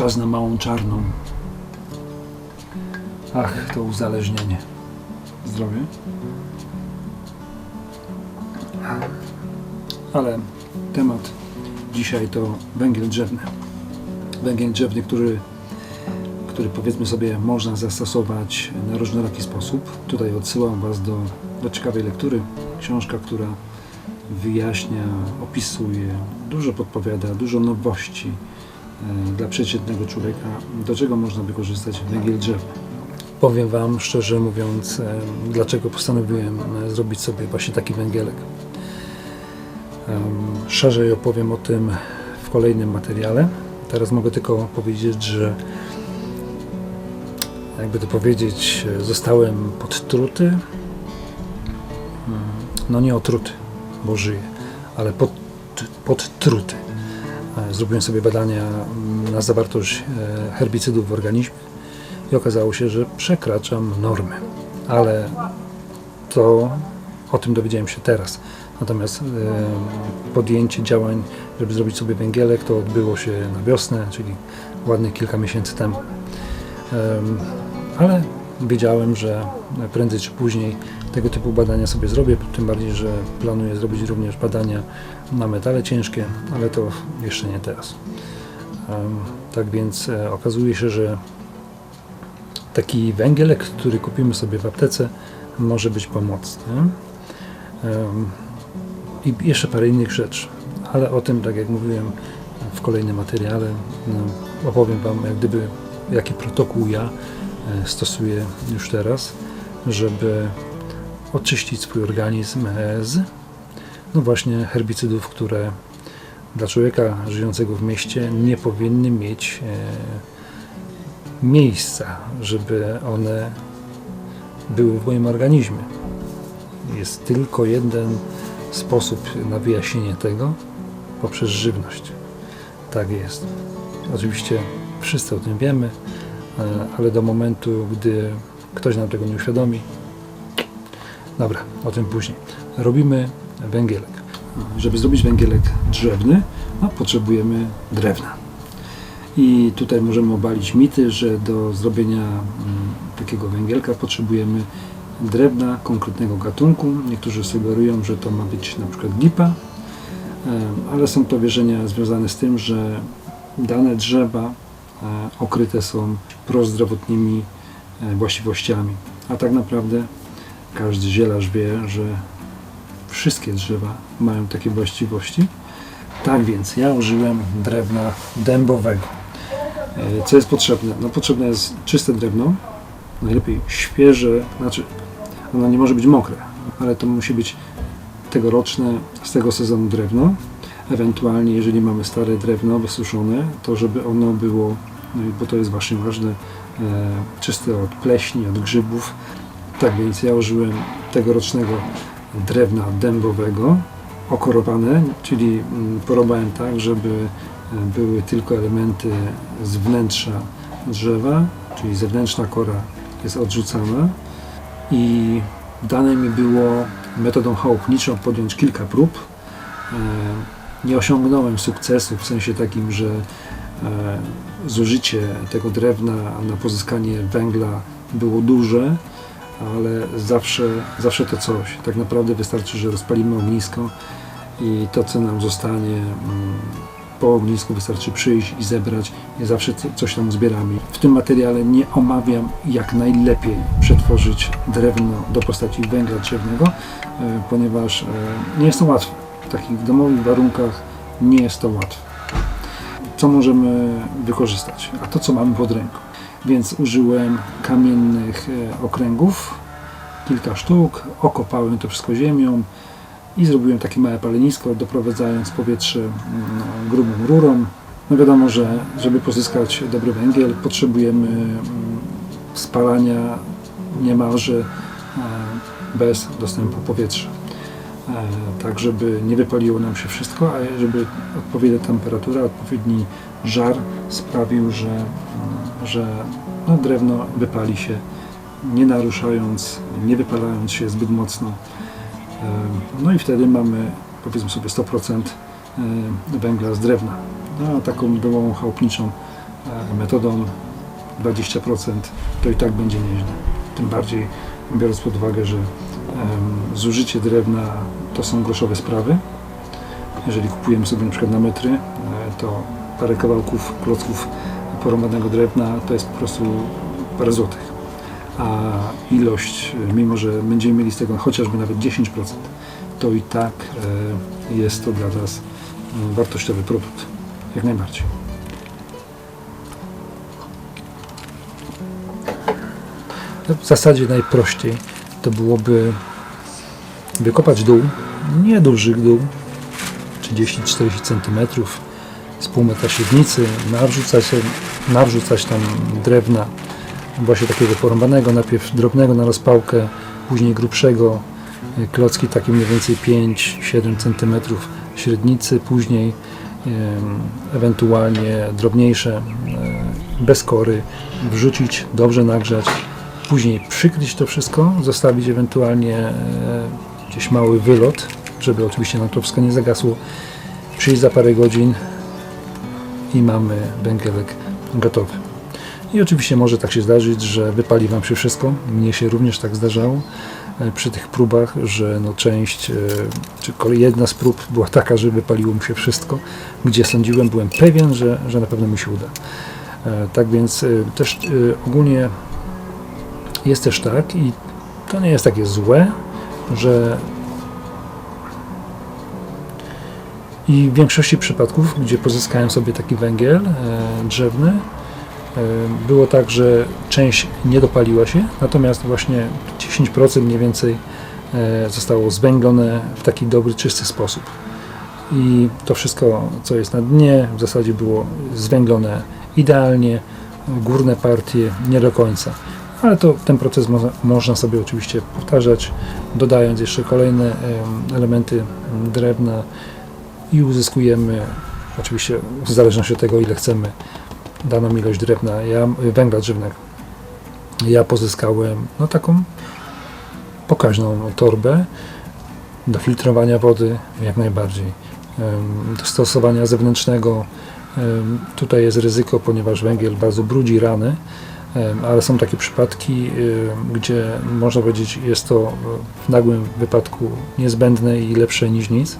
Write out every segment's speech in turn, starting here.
Czas na małą czarną. Ach, to uzależnienie. Zdrowie. Ale temat dzisiaj to węgiel drzewny. Węgiel drzewny, który, który powiedzmy sobie można zastosować na różnoraki sposób. Tutaj odsyłam Was do, do ciekawej lektury. Książka, która wyjaśnia, opisuje, dużo podpowiada, dużo nowości dla przeciętnego człowieka, do czego można wykorzystać węgiel drzewny. Powiem Wam szczerze mówiąc, e, dlaczego postanowiłem e, zrobić sobie właśnie taki węgielek. Szerzej opowiem o tym w kolejnym materiale. Teraz mogę tylko powiedzieć, że jakby to powiedzieć, e, zostałem podtruty. Mm, No nie otruty, bo żyję, ale pod, podtruty. E, Zrobiłem sobie badania mm, na zawartość e, herbicydów w organizmie i okazało się, że przekraczam normy. Ale to o tym dowiedziałem się teraz. Natomiast e, podjęcie działań, żeby zrobić sobie węgielek, to odbyło się na wiosnę, czyli ładnych kilka miesięcy temu. Em, Ale wiedziałem, że prędzej czy później tego typu badania sobie zrobię, tym bardziej, że planuję zrobić również badania na metale ciężkie, ale to jeszcze nie teraz. Tak więc e, okazuje się, że taki węgielek, który kupimy sobie w aptece, może być pomocny. I jeszcze parę innych rzeczy, ale o tym, tak jak mówiłem w kolejnym materiale, opowiem Wam, jak gdyby, jaki protokół ja stosuję już teraz, żeby oczyścić swój organizm z no właśnie herbicydów, które dla człowieka żyjącego w mieście nie powinny mieć e, miejsca, żeby one były w moim organizmie. Jest tylko jeden sposób na wyjaśnienie tego poprzez żywność. Tak jest. Oczywiście wszyscy o tym wiemy, e, ale do momentu, gdy ktoś nam tego nie uświadomi, dobra, o tym później. Robimy węgielek. Żeby zrobić węgielek drzewny, no, potrzebujemy drewna. I tutaj możemy obalić mity, że do zrobienia mm, takiego węgielka potrzebujemy drewna konkretnego gatunku. Niektórzy sugerują, że to ma być na przykład lipa, em, ale są to wierzenia związane z tym, że dane drzewa e, okryte są prozdrowotnymi e, właściwościami. A tak naprawdę każdy zielarz wie, że wszystkie drzewa mają takie właściwości. Tak więc ja użyłem drewna dębowego. E, Co jest potrzebne? No potrzebne jest czyste drewno, najlepiej świeże, znaczy ono nie może być mokre, ale to musi być tegoroczne, z tego sezonu drewno. Ewentualnie, jeżeli mamy stare drewno wysuszone, to żeby ono było, bo to jest właśnie ważne, e, czyste od pleśni, od grzybów. Tak więc ja użyłem tegorocznego drewna dębowego, okorowane, czyli mm, porobałem tak, żeby e, były tylko elementy z wnętrza drzewa, czyli zewnętrzna kora jest odrzucana i dane mi było metodą chałupniczą podjąć kilka prób. E, Nie osiągnąłem sukcesu w sensie takim, że zużycie tego drewna na pozyskanie węgla było duże, ale zawsze, zawsze to coś. Tak naprawdę wystarczy, że rozpalimy ognisko i to, co nam zostanie mm, po ognisku, wystarczy przyjść i zebrać i zawsze co- coś tam zbieramy. W tym materiale nie omawiam, jak najlepiej przetworzyć drewno do postaci węgla drzewnego, e, ponieważ e, nie jest to łatwe. W takich domowych warunkach nie jest to łatwe. Co możemy wykorzystać? A to, co mamy pod ręką. Więc użyłem kamiennych e, okręgów, kilka sztuk, okopałem to wszystko ziemią i zrobiłem takie małe palenisko, doprowadzając powietrze mm, grubą rurą. No wiadomo, że żeby pozyskać dobry węgiel, potrzebujemy mm, spalania niemalże e, bez dostępu powietrza. E, Tak, żeby nie wypaliło nam się wszystko, a żeby odpowiednia temperatura, odpowiedni żar sprawił, że, mm, że no, drewno wypali się, nie naruszając, nie wypalając się zbyt mocno. E, No i wtedy mamy powiedzmy sobie 100% e, węgla z drewna. No, taką domową chałupniczą metodą 20% to i tak będzie nieźle. Tym bardziej biorąc pod uwagę, że zużycie drewna to są groszowe sprawy. Jeżeli kupujemy sobie na przykład na metry, e, to parę kawałków, klocków porąbanego drewna to jest po prostu parę złotych. A ilość, e, mimo że będziemy mieli z tego chociażby nawet 10%, to i tak e, jest to dla nas mm, wartościowy produkt. Jak najbardziej. W zasadzie najprościej to byłoby wykopać dół, nieduży dół, 30-40 cm, z pół metra średnicy, nawrzucać, nawrzucać tam drewna, właśnie takiego porąbanego, najpierw drobnego na rozpałkę, później grubszego, klocki takie mniej więcej 5-7 cm średnicy, później ewentualnie drobniejsze, bez kory, wrzucić, dobrze nagrzać, później przykryć to wszystko, zostawić ewentualnie e, gdzieś mały wylot, żeby oczywiście nam to wszystko nie zagasło, przyjść za parę godzin i mamy węgielek gotowy. I oczywiście może tak się zdarzyć, że wypali Wam się wszystko. Mnie się również tak zdarzało e, przy tych próbach, że no część, e, czy jedna z prób była taka, że wypaliło mi się wszystko, gdzie sądziłem, byłem pewien, że, że na pewno mi się uda. E, Tak więc też ogólnie jest też tak i to nie jest takie złe, że i w większości przypadków, gdzie pozyskałem sobie taki węgiel e, drzewny, e, było tak, że część nie dopaliła się, natomiast właśnie 10% mniej więcej e, zostało zwęglone w taki dobry, czysty sposób. I to wszystko, co jest na dnie, w zasadzie było zwęglone idealnie, górne partie nie do końca. Ale to ten proces mo można sobie oczywiście powtarzać, dodając jeszcze kolejne em, elementy drewna i uzyskujemy, oczywiście w zależności od tego, ile chcemy, daną ilość drewna, ja, węgla drzewnego. Ja pozyskałem no, taką pokaźną torbę do filtrowania wody, jak najbardziej. Do stosowania zewnętrznego tutaj jest ryzyko, ponieważ węgiel bardzo brudzi rany, ale są takie przypadki, gdzie można powiedzieć jest to e, w nagłym wypadku niezbędne i lepsze niż nic.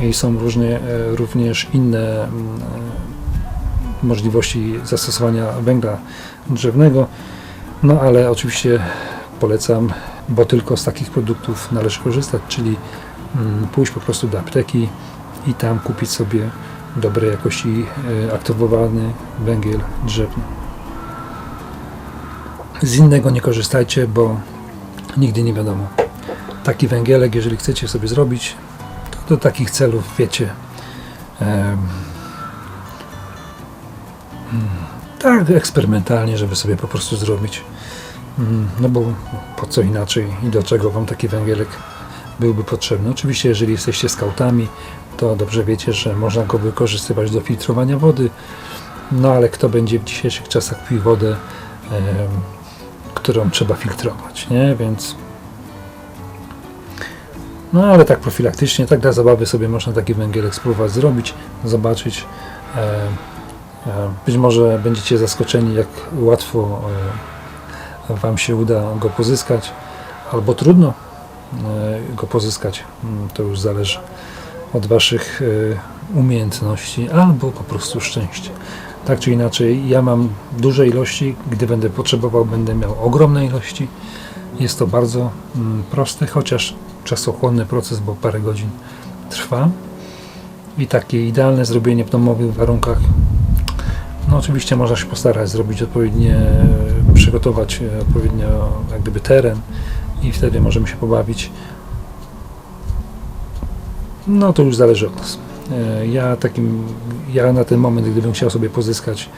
I są różnie, e, również inne mm, e, możliwości zastosowania węgla drzewnego, no ale oczywiście polecam, bo tylko z takich produktów należy korzystać, czyli mm, pójść po prostu do apteki i tam kupić sobie dobrej jakości aktywowany węgiel drzewny. Z innego nie korzystajcie, bo nigdy nie wiadomo. Taki węgielek, jeżeli chcecie sobie zrobić, to do takich celów, wiecie, mm, tak eksperymentalnie, żeby sobie po prostu zrobić. Mm, No bo po co inaczej i do czego Wam taki węgielek byłby potrzebny? Oczywiście, jeżeli jesteście skautami, to dobrze wiecie, że można go wykorzystywać do filtrowania wody, no ale kto będzie w dzisiejszych czasach pił wodę, em, którą trzeba filtrować, nie? Więc no ale tak profilaktycznie, tak dla zabawy sobie można taki węgielek spróbować zrobić, zobaczyć. E, e, być może będziecie zaskoczeni, jak łatwo e, Wam się uda go pozyskać, albo trudno go pozyskać. Mm, To już zależy od Waszych umiejętności, albo po prostu szczęścia. Tak czy inaczej, ja mam duże ilości, gdy będę potrzebował, będę miał ogromne ilości. Jest to bardzo mm, prosty, chociaż czasochłonny proces, bo parę godzin trwa. I takie idealne zrobienie w domowych warunkach. No oczywiście można się postarać zrobić odpowiednie, przygotować e, odpowiednio jak gdyby teren i wtedy możemy się pobawić. No to już zależy od nas. E, Ja takim, ja na ten moment, gdybym chciał sobie pozyskać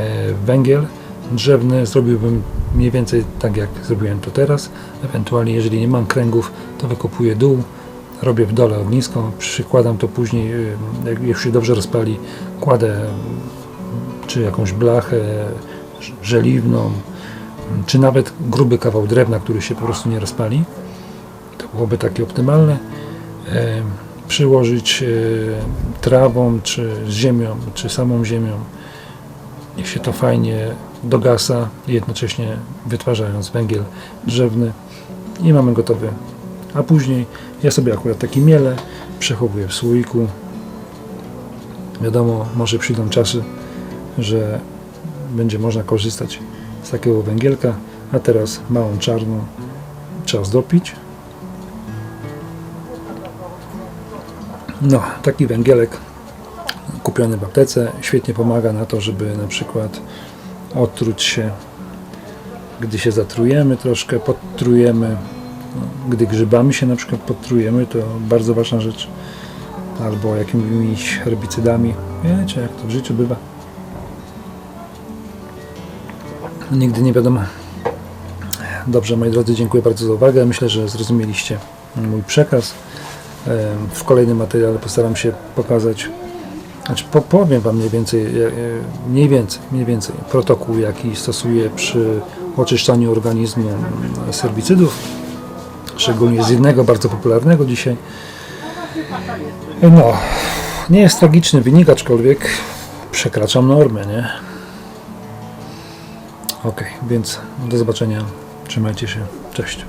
e, węgiel drzewny, zrobiłbym mniej więcej tak jak zrobiłem to teraz. Ewentualnie jeżeli nie mam kręgów, to wykopuję dół, robię w dole ognisko, przykładam to później, y, jak się dobrze rozpali, kładę czy jakąś blachę żeliwną, czy nawet gruby kawał drewna, który się po prostu nie rozpali. To byłoby takie optymalne. Przyłożyć e, trawą, czy ziemią, czy samą ziemią Niech się to fajnie dogasa, jednocześnie wytwarzając węgiel drzewny i mamy gotowy. A później ja sobie akurat taki mielę, przechowuję w słoiku. Wiadomo, może przyjdą czasy, że będzie można korzystać z takiego węgielka, a teraz małą czarną czas dopić. No, taki węgielek kupiony w aptece świetnie pomaga na to, żeby na przykład otruć się, gdy się zatrujemy troszkę, podtrujemy, no, gdy grzybami się na przykład podtrujemy, to bardzo ważna rzecz, albo jakimiś herbicydami. Wiecie, jak to w życiu bywa. Nigdy nie wiadomo. Dobrze, moi drodzy, dziękuję bardzo za uwagę. Myślę, że zrozumieliście mój przekaz. W kolejnym materiale postaram się pokazać, znaczy po- powiem Wam mniej więcej, e, e, mniej więcej, mniej więcej protokół, jaki stosuję przy oczyszczaniu organizmu z herbicydów, szczególnie z jednego bardzo popularnego dzisiaj. No, nie jest tragiczny wynik, aczkolwiek przekraczam normę, nie? Ok, więc do zobaczenia. Trzymajcie się. Cześć.